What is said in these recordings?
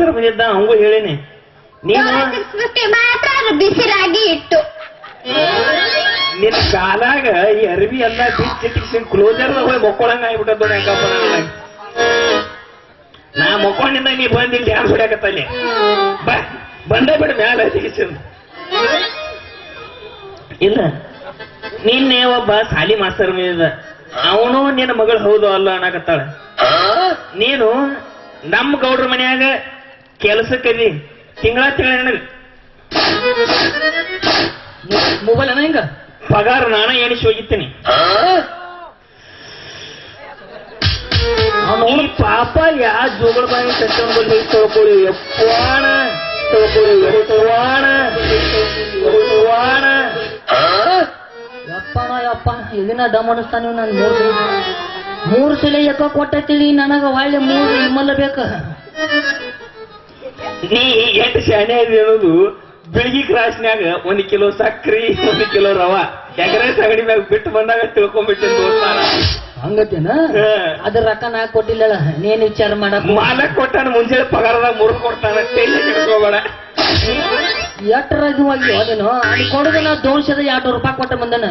Master ಬಂದಿದ್ದ ಅವಂಗೂ ಹೇಳಿನಿ. ನೀನು ಸಿಕ್ಸ್ ಮಾತ್ರ ಅದು ಬಿಸಿ ಇಟ್ಟು. ನಿನ್ನ ಕಾಲಾಗ ಈ ಅರ್ವಿ ಎಲ್ಲ ಬಿಚ್ಚಿಟ್ಟಿಸಿ ಕ್ಲೋಸರ್ ಹೋಗಿ ಮಕ್ಕೊಳಂಗ ಆಗ್ಬಿಟ್ಟದ್ದು ಹೆಂಗಪ್ಪ ನಾ ಮಕ್ಕೊಂಡಿಂದ ನೀ ಬಂದು ಇಲ್ಲಿ ಡ್ಯಾನ್ಸ್ ಹೊಡ್ಯಾಕತ್ತಲ್ಲಿ ಬಾ ಬಂದೇ ಬಿಡ ಮ್ಯಾಲ ಸಿಗಿಸಿಂದ ಇಲ್ಲ ನಿನ್ನೆ ಒಬ್ಬ ಸಾಲಿ ಮಾಸ್ತರ್ ಮೇಲೆ ಅವನು ನಿನ್ನ ಮಗಳು ಹೌದು ಅಲ್ಲ ಅನ್ನಕತ್ತಾಳ. ನೀನು ನಮ್ಮ ಗೌಡ್ರ ಮನ್ಯಾಗ ಕೆಲಸಕ್ಕದಿ ತಿಂಗಳ ತಿಂಗಳ ಮೊಬೈಲ್ ಅನ್ನ ಹಿಂಗ? ಪಗಾರ ನಾನ ಎಣಿಸಿ ಹೋಗಿತ್ತೀನಿ ಈ ಪಾಪ ಯಾ ಜೋಗಳ ಬಾಯಿ ತಗೊಂಡು ಹೋಗಿ ತೊಳ್ಕೊಳ್ಳಿ ಎಪ್ಪಾಣ ತೊಳ್ಕೊಳ್ಳಿ ಎಪ್ಪವಾಣ ಎಪ್ಪವಾಣ ಯಪ್ಪನ ಯಪ್ಪ ಇದನ್ನ ದಮ್ ಅನಿಸ್ತಾನ ನೀವು ನಾನು ಮೂರು ಮೂರು ಸಲ ಯಾಕ ಕೊಟ್ಟೈತಿಳಿ ನನಗ ಒಳ್ಳೆ ಮೂರು ನಿಮ್ಮಲ್ಲ ಬೇಕ. ನೀ ಎಂಟು ಶಾಣೆ ಅದಿ ಅನ್ನೋದು ಬೆಳಗಿ ಕ್ರಾಸ್ನ್ಯಾಗ ಒಂದ್ ಕಿಲೋ ಸಕ್ರಿ ಒಂದ್ ಕಿಲೋ ರವ. ಎಗರೆ ಸಗಡಿ ಮ್ಯಾಗ ಬಿಟ್ಟು ಬಂದಾಗ ತಿಳ್ಕೊಂಡ್ಬಿಟ್ಟಿನ ದೋಸ್ತಾನ ಹಂಗತ್ತೇನ? ಅದ್ರ ರೊಕ್ಕ ನಾ ಕೊಟ್ಟಿಲ್ಲ ನೀನ್ ವಿಚಾರ ಮಾಡ ಮಾಲಕ್ ಕೊಟ್ಟಾನ ಮುಂಜಾನೆ ಪಗಾರದಾಗ ಮುರು ಕೊಡ್ತಾನ ತೈಲ ಕೆಡ್ಕೋಬೇಡ ಎಟ್ಟರ ಅದನ್ನು ಅದು ಕೊಡುದು ನಾ ದೋಷದ ಎರಡು ರೂಪಾಯಿ ಕೊಟ್ಟ ಬಂದನ.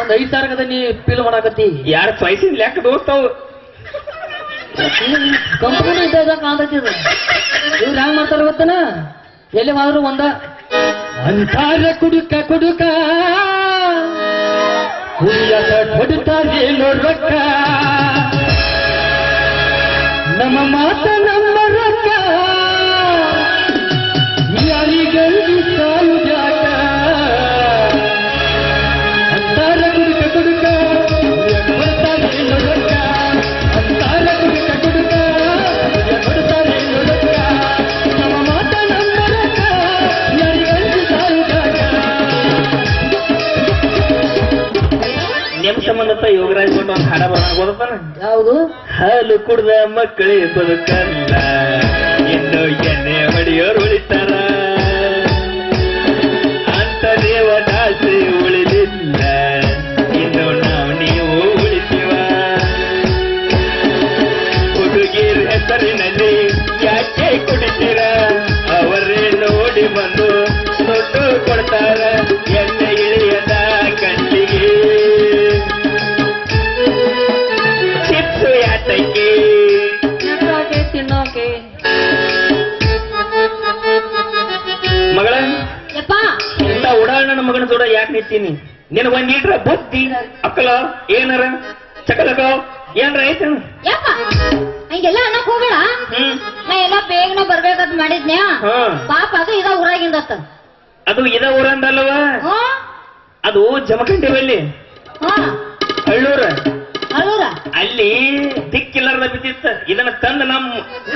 ಒಂದ್ ಐದ್ ಸಾವಿರದ ನೀ ಫೀಲ್ ಮಾಡಾಕತ್ತಿ. ಯಾರ ಚಾಯ್ಸಿನ ಲೆಕ್ಕ ದೋಸ್ತವು? ಕಂಪನಿ ಇದ್ದಾಗ ಕಾಂತೈತಿ ಇವ್ರು ಹ್ಯಾಂಗ ಮಾಡ್ತಾರ ಗೊತ್ತನ? ಎಲ್ಲಿ ಹೋದ್ರು ಒಂದ. ಅಂತಾರ ಕುಡುಕ ಕುಡುಕ ಕುಡಿಯದ ನೋಡ್ಬೇಕ ನಮ್ಮ ಮಾತ ನಮ್ಮ ಸಂಬಂಧಪ್ಪ ಯೋಗರಾಜ್ ಕೊಂಡು ಒಂದು ಹಾಡ ಬರೋಣ ಗೊತ್ತಾನ ಯಾವುದು? ಹಾಲು ಕುಡ್ದ ಮಕ್ಕಳೇ ಬದುಕಲ್ಲ. ಇನ್ನು ಎಣ್ಣೆ ಹೊಡೆಯೋರು ಉಳಿತಾರ. ನಿಂತೀನಿ ನಿನ್ ಒಂದ್ ಲೀಟ್ರ ಬುದ್ಧಿ ಅಕ್ಕಲ ಏನಾರ ಚಕಲಕ ಏನ್ರ ಐತ? ಯಪ್ಪ ಹಂಗೆಲ್ಲ ಅನ್ನಕ್ ಹೋಗ್ಬೇಡ. ನಾ ಎಲ್ಲ ಬೇಗನೆ ಬರ್ಬೇಕಂತ ಮಾಡಿದ್ನ್ಯಾ? ಹಾ. ಪಾಪ ಅದು ಇದ ಊರಾಗಿಂದ ಅದು ಇದ ಊರಂದಲ್ವ ಅದು ಜಮಖಂಡಿ ಬಲ್ಲಿ ಹಾ. ಹಳ್ಳೂರ. ಅಳೂರ ಅಲ್ಲಿ ದಿಕ್ಕಿಲ್ಲಾರದ ಬಿದ್ದಿತ್ತ. ಇದನ್ನ ತಂದು ನಮ್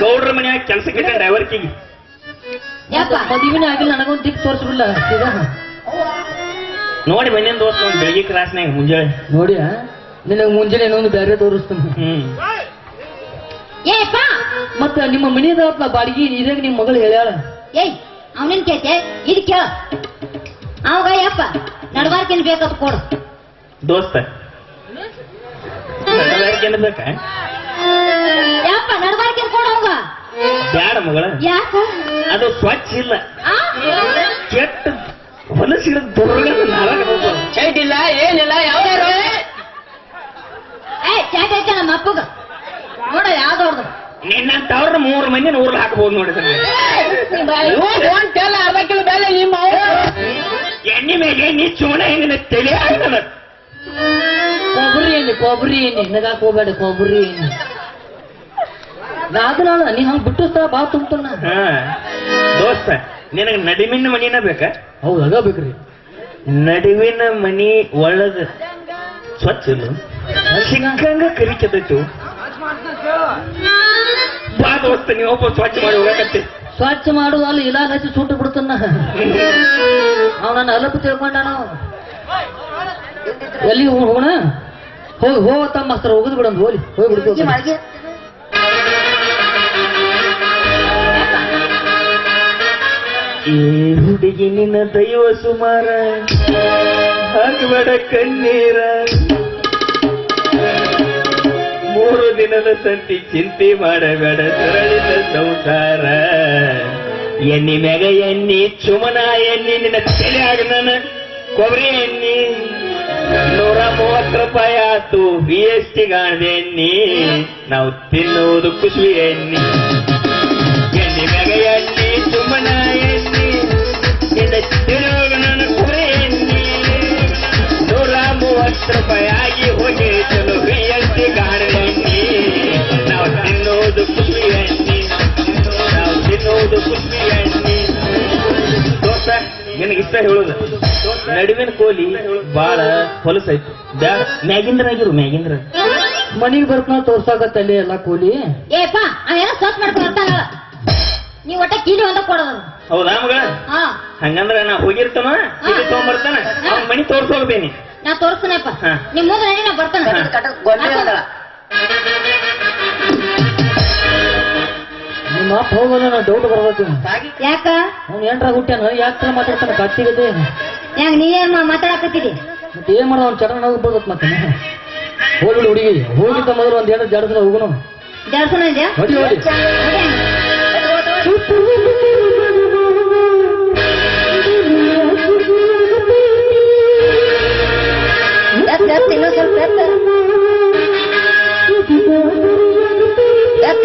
ಗೌಡ್ರ ಮನ್ಯಾಗ ಕೆಲ್ಸಕ್ಕೆ ಡ್ರೈವರ್ಕಿಗೆ ಯಪ್ಪ. ಮದುವಿನ ಆಗಿಲ್ಲ ನನಗೊಂದು ದಿಕ್ ತೋರಿಸ್ಬಿಡ್ಲ. ನೋಡಿ ಬಂದಿನ ದೋಸ್ತ ಒಂದ್ ಬೆಳಿಗ್ಗೆ ಕ್ರಾಸ್ನಾಗ ಮುಂಜಾನೆ. ನೋಡಿ ನಿನಗೆ ಮುಂಜಾನೆ ಇನ್ನೊಂದು ಬೇರೆ ತೋರಿಸ್ತಾನೆ. ಹ್ಮ್. ಏಪ್ಪ ಮತ್ತ ನಿಮ್ಮ ಮನಿದ ಬಾಡಿಗೆ ಇದಾಗ ನಿಮ್ಮ ಮಗಳು ಹೇಳ್ಯಾಳ? ಏಯ್ ಅವನಿನ್ ಕೇತೆ ಇದು ಕೇಳ. ಅವಾಗ ಯಪ್ಪ ನಡವಾರ್ಕಿನ ಬೇಕಂತ ಕೊಡು. ದೋಸ್ತ. ಬೇಕಾ? ಯಪ್ಪ ನಡವಾರ್ಕಿನ ಕೊಡು ಅವಾಗ. ಬ್ಯಾಡ ಮಗಳ. ಯಾಕ? ಅದು ಸ್ವಚ್ಛ ಇಲ್ಲ. ಕೆಟ್ಟ ಹೊಲಸಿಡ ದುರ್ಗದ ನಿನ್ನಂತವ್ರ ಮೂರು ಮಂದಿ ಊರ್ಲ್ ಹಾಕ್ಬೋದು ನೋಡಿ ಅರ್ಧ ಕಿಲೋ ಬೆಲೆ ನಿಮ್ಮ ಎಣ್ಣೆ ಮೇಲೆ ನೀ ಚೂಣ ಹೆಂಗಿನ ತಲೆ ಆಗ್ತದ ಕೊಬ್ಬರಿ ಎಣ್ಣೆ ಕೊಬ್ಬರಿ ಎಣ್ಣೆ. ನಗಾಕ್ ಹೋಗ್ಬೇಡ ಕೊಬ್ಬರಿ ಎಣ್ಣೆ. ನಾದ ನಾಳ ನೀ ಹಂಗ ಬಿಟ್ಟಿಸ್ತಾ ಬಾ ತುಂಬ್ತಾನ ಹಾ. ದೋಸ್ತ ನಿನಗ ನಡುವಿನ ಮನಿನ ಬೇಕಾ? ಹೌದು ಅದ ಬೇಕ್ರಿ. ನಡುವಿನ ಮನಿ ಒಳಗ ಸ್ವಚ್ಛ ಸಿಕ್ಕಂಗ ಕರಿಕತೈತು ಬಾ ದೋಸ್ತ ನೀವು ಒಬ್ಬ ಸ್ವಚ್ಛ ಮಾಡಿ ಹೋಗಕತ್ತಿ ಸ್ವಚ್ಛ ಮಾಡುದು ಅಲ್ಲಿ ಇಲಾಖೆ ಹಚ್ಚಿ ಸುಟ್ಟು ಬಿಡ್ತಾನ. ಅವ್ ನನ್ನ ಅಲಪ್ ತಿಳ್ಕೊಂಡಾನ. ಎಲ್ಲಿ ಹೋಗೋಣ? ಹೋಗಿ ಹೋಗತ್ತ ಮಾಸ್ತರ್ ಹೋಗುದು ಬಿಡಂದು ಹೋಲಿ ಹೋಗಿ ಬಿಡ್ತೀವಿ ಈ ಹುಡುಗಿ ನಿನ್ನ ದೈವ ಸುಮಾರ. ಹಾಕಬೇಡ ಕಣ್ಣೀರ. ಮೂರು ದಿನದ ಸಂತಿ ಚಿಂತೆ ಮಾಡಬೇಡ ಸರಳಿದ ಸಂಸಾರ. ಎಣ್ಣಿ ಮ್ಯಾಗ ಎಣ್ಣಿ, ಚುಮನ ಎಣ್ಣಿ, ನಿನ್ನ ತಲೆ ಆಗದನ ಕೊಬ್ಬರಿ ಎಣ್ಣಿ. ನೂರ ಮೂವತ್ತು ರೂಪಾಯಿ ಆತು ಬಿ ಎಸ್ ಟಿ ಗಾಣದ ಎಣ್ಣಿ. ನಾವು ತಿನ್ನುವುದು ಎಣ್ಣಿ ಎಣ್ಣಿ. ನಡುವಿನ ಕೋಲಿ ಬಾಳ ಹೊಲಸೈತಿ ಬ್ಯಾಡ. ಮ್ಯಾಗಿಂದ್ರಾಗಿರು ಮ್ಯಾಗಿಂದ್ರ. ಮನಿಗ್ ಬರ್ತಾನ ತೋರ್ಸಾಕತ್ತಲ್ಲಿ ಎಲ್ಲ ಕೂಲಿ. ಏಪ್ಪ ಅವೆಲ್ಲ ಸ್ವಚ್ಛ ಮಾಡ್ಕೊಂಡು ಬರ್ತಾನ ನೀವ್ ಒಟ್ಟ ಕೀಲಿ ಒಂದ ಕೊಡೋದು ಹೌದಾ ಮಗ? ಹಾ. ಹಂಗಂದ್ರ ನಾ ಹೋಗಿರ್ತಾನ ಇಲ್ಲಿ ತಗೊಂಬರ್ತಾನ? ಅವ್ನ ಮನಿ ತೋರ್ಸೋಗ್ಬೇನಿ ನಾ ತೋರಿಸ್ತಾನಪ್ಪ. ಹಾ. ನಿಮ್ ಮುಂದೆ ನಡಿ ನಾ ಬರ್ತಾನ. ನಿಮ್ಮ ಅಪ್ಪ ಹೋಗೋಣ ಡೌಟ್ ಬರ್ಬೇಕು. ಯಾಕ? ಅವ್ನು ಏನ್ರ ಹುಟ್ಟ್ಯಾನ? ಯಾಕೆ ಮಾತಾಡ್ತಾನೆ? ಮಾತಾಡ್ತಾನ ಕತ್ತಿಗದೆ ಯಾಕೆ ನೀವೇನ್ ಮಾತಾಡಕತ್ತಿದಿ? ಮತ್ತೆ ಏನ್ ಮಾಡೋದು ಅವ್ನು ಚರಣ ಹೋಗ್ಬೋದತ್ ಮತ್ತೆ? ಹೋಗ್ಬಿಡು ಹುಡುಗಿ. ಹೋಗಿದ್ದ ಮೊದಲು ಒಂದ್ ಎರಡು ಜಡಸನ ಹೋಗುನು. ಜಡಸನ ಎತ್ತ ಎತ್ತ ಇನ್ನೊಂದ್ ಸ್ವಲ್ಪ ಎತ್ತ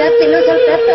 ಎತ್ತ ಇನ್ನೊಂದ್ ಸ್ವಲ್ಪ ಎತ್ತ